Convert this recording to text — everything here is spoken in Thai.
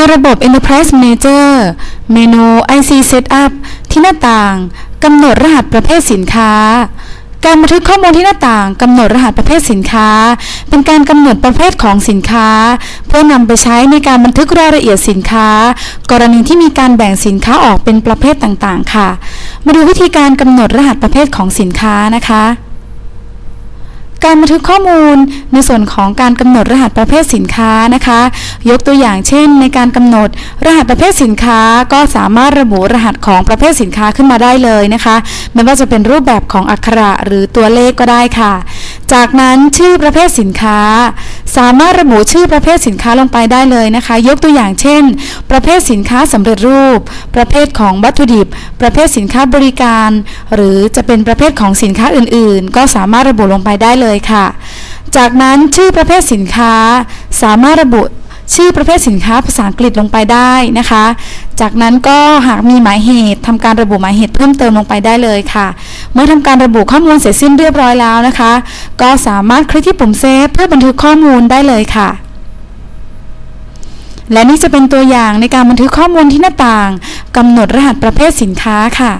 ในระบบ Enterprise Manager เมนู IC Setup ที่หน้าต่างกำหนดรหัสประเภทสินค้า การบันทึกข้อมูลที่หน้าต่างกำหนดรหัสประเภทสินค้า เป็นการกำหนดประเภทของสินค้า เพื่อนำไปใช้ในการบันทึกรายละเอียดสินค้า กรณีที่มีการแบ่งสินค้าออกเป็นประเภทต่างๆ ค่ะ มาดูวิธีการกำหนดรหัสประเภทของสินค้านะคะ การบันทึกข้อมูลในส่วนของการกำหนดรหัสประเภทสินค้านะคะ ยกตัวอย่างเช่น ในการกำหนดรหัสประเภทสินค้า ก็สามารถระบุรหัสของประเภทสินค้าขึ้นมาได้เลยนะคะไม่ว่าจะเป็นรูปแบบของอักขระหรือตัวเลขก็ได้ค่ะ จากนั้นชื่อประเภทสินค้า สามารถระบุชื่อประเภทสินค้าลงไปได้เลยนะคะ ยกตัวอย่างเช่น ประเภทสินค้าสำเร็จรูป ประเภทของวัตถุดิบ ประเภทสินค้าบริการ หรือจะเป็นประเภทของสินค้าอื่น ๆ ก็สามารถระบุลงไปได้เลยค่ะ จากนั้นชื่อประเภทสินค้า สามารถระบุ ชื่อประเภทสินค้าภาษาอังกฤษลงไปได้นะคะ จากนั้นก็หากมีหมายเหตุทำการระบุหมายเหตุเพิ่มเติมลงไปได้เลยค่ะ เมื่อทำการระบุข้อมูลเสร็จสิ้นเรียบร้อยแล้วนะคะ ก็สามารถคลิกที่ปุ่มเซฟเพื่อบันทึกข้อมูลได้เลยค่ะและนี่จะเป็นตัวอย่างในการบันทึกข้อมูลที่หน้าต่างกำหนดรหัสประเภทสินค้าค่ะ